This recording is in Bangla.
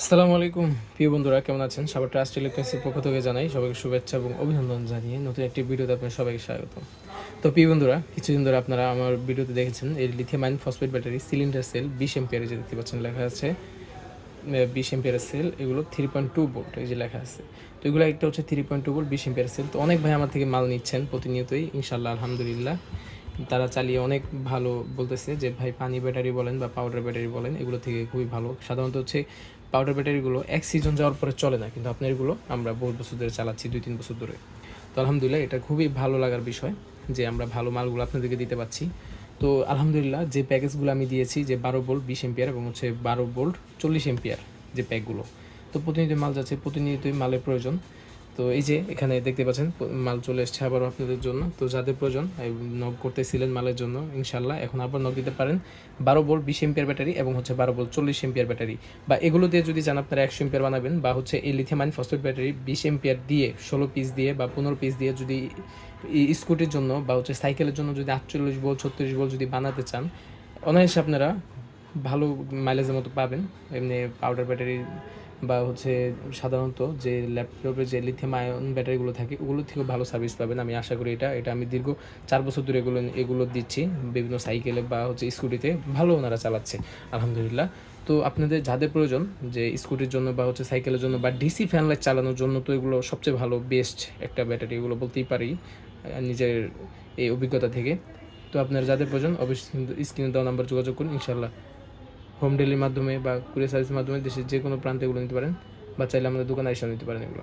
আসসালামু আলাইকুম, প্রিয় বন্ধুরা, কেমন আছেন? সবার ট্রাস্ট ইলেকট্রনিক্সের পক্ষ থেকে জানাই সবাইকে শুভেচ্ছা এবং অভিনন্দন জানিয়ে নতুন একটি ভিডিওতে আপনার সবাইকে স্বাগত তো প্রিয় বন্ধুরা, কিছুদিন ধরে আপনারা আমার ভিডিওতে দেখেছেন এই lithium phosphate battery cylinder cell বিশ এম্পিয়ারে যে দেখতে পাচ্ছেন লেখা আছে বিশ এম্পিয়ারের সেল এগুলো থ্রি পয়েন্ট টু ভোল্ট এই যে লেখা আছে। তো এগুলো একটা হচ্ছে থ্রি পয়েন্ট টু ভোল্ট বিশ এম্পিয়ার সেল তো অনেক ভাই আমার থেকে মাল নিচ্ছেন প্রতিনিয়তই ইনশাল্লাহ আলহামদুলিল্লাহ। তারা চালিয়ে অনেক ভালো বলতেছে যে, ভাই, পানি ব্যাটারি বলেন বা পাউডার ব্যাটারি বলেন, এগুলো থেকে খুবই ভালো। সাধারণত হচ্ছে পাউডার ব্যাটারিগুলো এক সিজন যাওয়ার পরে চলে না, কিন্তু আপনার এগুলো আমরা বহু বছর ধরে চালাচ্ছি, দুই তিন বছর ধরে। তো আলহামদুলিল্লাহ, এটা খুবই ভালো লাগার বিষয় যে আমরা ভালো মালগুলো আপনাদেরকে দিতে পারছি তো আলহামদুলিল্লাহ, যে প্যাকেজগুলো আমি দিয়েছি, যে বারো বোল্ট, বিশ এম্পিয়ার এবং হচ্ছে বারো বোল্ট, চল্লিশ এম্পিয়ার যে প্যাকগুলো। তো প্রতিনিয়ত মাল যাচ্ছে, প্রতিনিয়তই মালের প্রয়োজন। তো এই যে এখানে দেখতে পাচ্ছেন মাল চলে এসছে আবারও আপনাদের জন্য। তো যাদের প্রয়োজন নক করতেছিলেন মালের জন্য, ইনশাল্লাহ এখন আবার নক দিতে পারেন। বারো বোল্ট বিশ এম্পিয়ার ব্যাটারি এবং হচ্ছে বারো বোল্ট চল্লিশ এম্পিয়ার ব্যাটারি। বা এগুলো দিয়ে যদি চান আপনারা একশো এম্পিয়ার বানাবেন বা হচ্ছে এই লিথিয়াম আয়ন ফসফেট ব্যাটারি বিশ এম্পিয়ার দিয়ে, ষোলো পিস দিয়ে বা পনেরো পিস দিয়ে যদি স্কুটির জন্য বা হচ্ছে সাইকেলের জন্য যদি আটচল্লিশ বল ছত্রিশ বল যদি বানাতে চান, অনায়াসে আপনারা ভালো মাইলেজের মতো পাবেন। এমনি পাউডার ব্যাটারি বা হচ্ছে সাধারণত যে ল্যাপটপের যে লিথিয়াম আয়ন ব্যাটারিগুলো থাকে, ওগুলো থেকেও ভালো সার্ভিস পাবেন। আমি আশা করি এটা এটা আমি দীর্ঘ চার বছর ধরে এগুলো এগুলো দিচ্ছি। বিভিন্ন সাইকেলে বা হচ্ছে স্কুটিতে ভালো ওনারা চালাচ্ছে, আলহামদুলিল্লাহ। তো আপনাদের যাদের প্রয়োজন যে স্কুটির জন্য বা হচ্ছে সাইকেলের জন্য বা ডিসি ফ্যান লাইট চালানোর জন্য তো এগুলো সবচেয়ে ভালো বেস্ট একটা ব্যাটারি এগুলো বলতেই পারি নিজের এই অভিজ্ঞতা থেকে। তো আপনার যাদের প্রয়োজন অবশ্যই স্ক্রিনে দেওয়া নাম্বার যোগাযোগ করুন ইনশাল্লাহ হোম ডেলির মাধ্যমে বা কুরিয়ার সার্ভিসের মাধ্যমে দেশের যে কোনো প্রান্তে এগুলো নিতে পারেন বা চাইলে আমাদের দোকানে এসেও নিতে পারেন এগুলো।